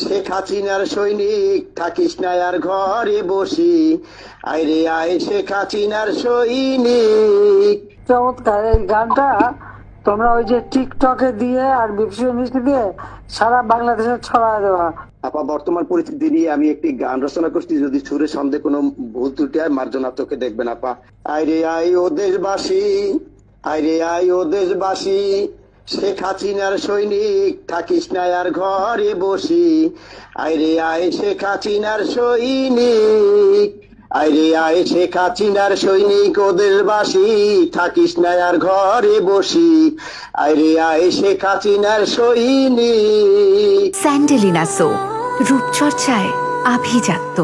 শেখ হাসিনার সৈনিক থাকিস না আর ঘরে বসি। আইরে আয় শেখ হাসিনার সৈনিক। চমৎকার এই গানটা তোমরা ওই যে টিকটকে দিয়ে আর বিপসি মিষ্টি দিয়ে সারা বাংলাদেশে ছড়ায় দেওয়া। আপা বর্তমান পরিস্থিতি নিয়ে আমি একটি গান রচনা করছি যদি সুরে সন্দেহ কোনো ভুল ত্রুটি হয় মার্জনা তোকে দেখবেন আপা। আইরে আই ও দেশবাসী আইরে আই ও দেশবাসী শেখ হাসিনার সৈনিক থাকিস না আর ঘরে বসি। আইরে আয় শেখ হাসিনার সৈনিক আইরে আয় শেখ হাসিনার সৈনিক ও দেশবাসী থাকিস না আর ঘরে বসি আইরে আয় শেখ হাসিনার সৈনিক। স্যান্ডেলিনা সো রূপচর্চায় আভিজাত্য।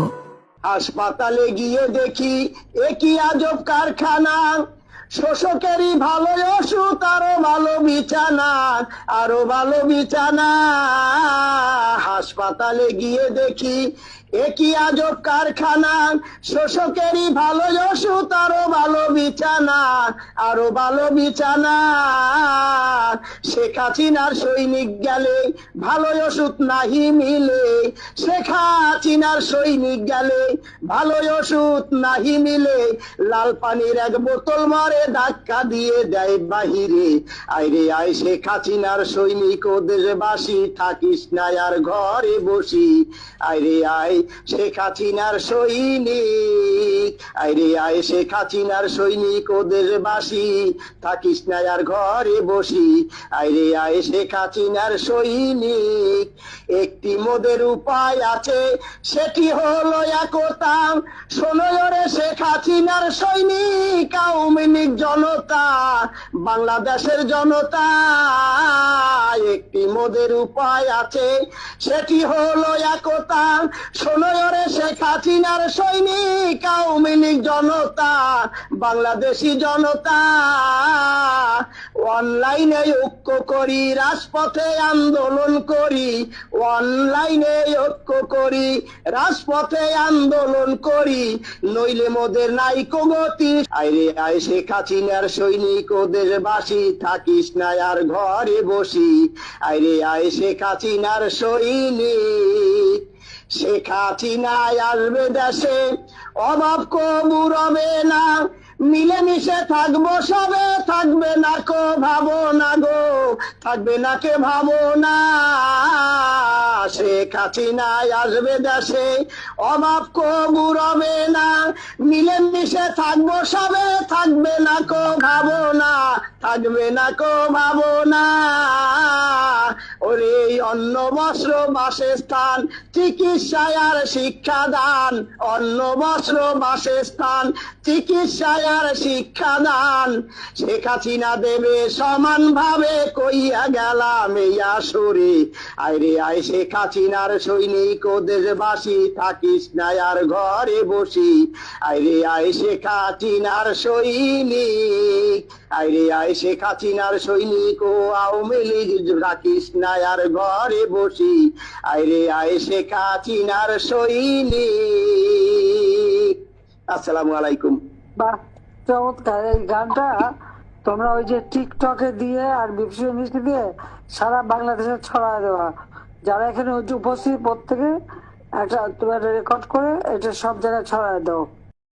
হাসপাতালে গিয়ে দেখি একই আজব কারখানা। শোষকেরই ভালো অসুখ আরও ভালো বিছানা আরও ভালো বিছানা। হাসপাতালে গিয়ে দেখি একই আজব কারখানা। শোষকেরই ভালো ওষুধ আরও ভালো বিছানা আরও ভালো বিছানা। শেখ হাসিনার সৈনিক গেলে ভালো ওষুধ নাহি মিলে। শেখ হাসিনার সৈনিক গেলে ভালো ওষুধ নাহি মিলে। লাল পানির এক বোতল মারে ধাক্কা দিয়ে দেয় বাহিরে। আইরে আই শেখ হাসিনার সৈনিক, ও দেশবাসী থাকিস না আর ঘরে বসি। আইরে আই শেখ হাসিনার সৈনিক। আইরে সৈনিক ও দেশবাসী থাকিস না আর ঘরে বসি। আইরে সৈনিক। একটি মোদের উপায় আছে, সেটি হলো একতা শোনরে শেখ হাসিনার সৈনিক, আওয়ামী জনতা, বাংলাদেশের জনতা। একটি মোদের উপায় আছে, সেটি হলো একতা শোনরে শেখ হাসিনার সৈনিক, আওয়ামী জনতা, বাংলাদেশি জনতা। অনলাইনে ঐক্য করি, রাজপথে আন্দোলন করি। অনলাইনে ঐক্য করি, রাজপথে আন্দোলন করি। নইলে মোদের নাই গতি আইরে আয় শেখ হাসিনার সৈনিক, ও দেশবাসী, থাকিস না আর ঘরে বসি। আইরে আয় শেখ হাসিনার সৈনিক। শেখ হাসিনায় আসবে দেশে, অভাব কবু রবে না। মিলেমিশে থাকব সবে, থাকবে না কো ভাবো না গো, থাকবে না কে ভাবো না। শেখ হাসিনায় আসবে দেশে, অভাব কবু রবে না। মিলেমিশে থাকব সবে, থাকবে না কো ভাবো না, থাকবে না কো ভাবো না। ওরে অন্ন বস্ত্র শিক্ষাদান। অন্ন বস্ত্র শিক্ষাদান। শেখ হাসিনা দেবে কইয়া গেলাম এই আসরে। আইরে আয় শেখ হাসিনার সৈনিক ও দেশবাসী, থাকিস না আর ঘরে বসি। আইরে আয় শেখ হাসিনার সৈনিক আইরে আয় শেখ হাসিনার সৈনিক ও আওয়ামী লীগ, রাখিস না আর ঘরে বসি। আইরে আয় শেখ হাসিনার সৈনিক। আসসালামু আলাইকুম। বাহ, চমৎকার। এই গানটা তোমরা ওই যে টিকটকে দিয়ে আর বিপসি মিষ্টি দিয়ে সারা বাংলাদেশে ছড়ায় দেওয়া। যারা এখানে উপস্থিত, প্রত্যেকে একটা তোমরা রেকর্ড করে এটা সব জায়গায় ছড়ায় দাও।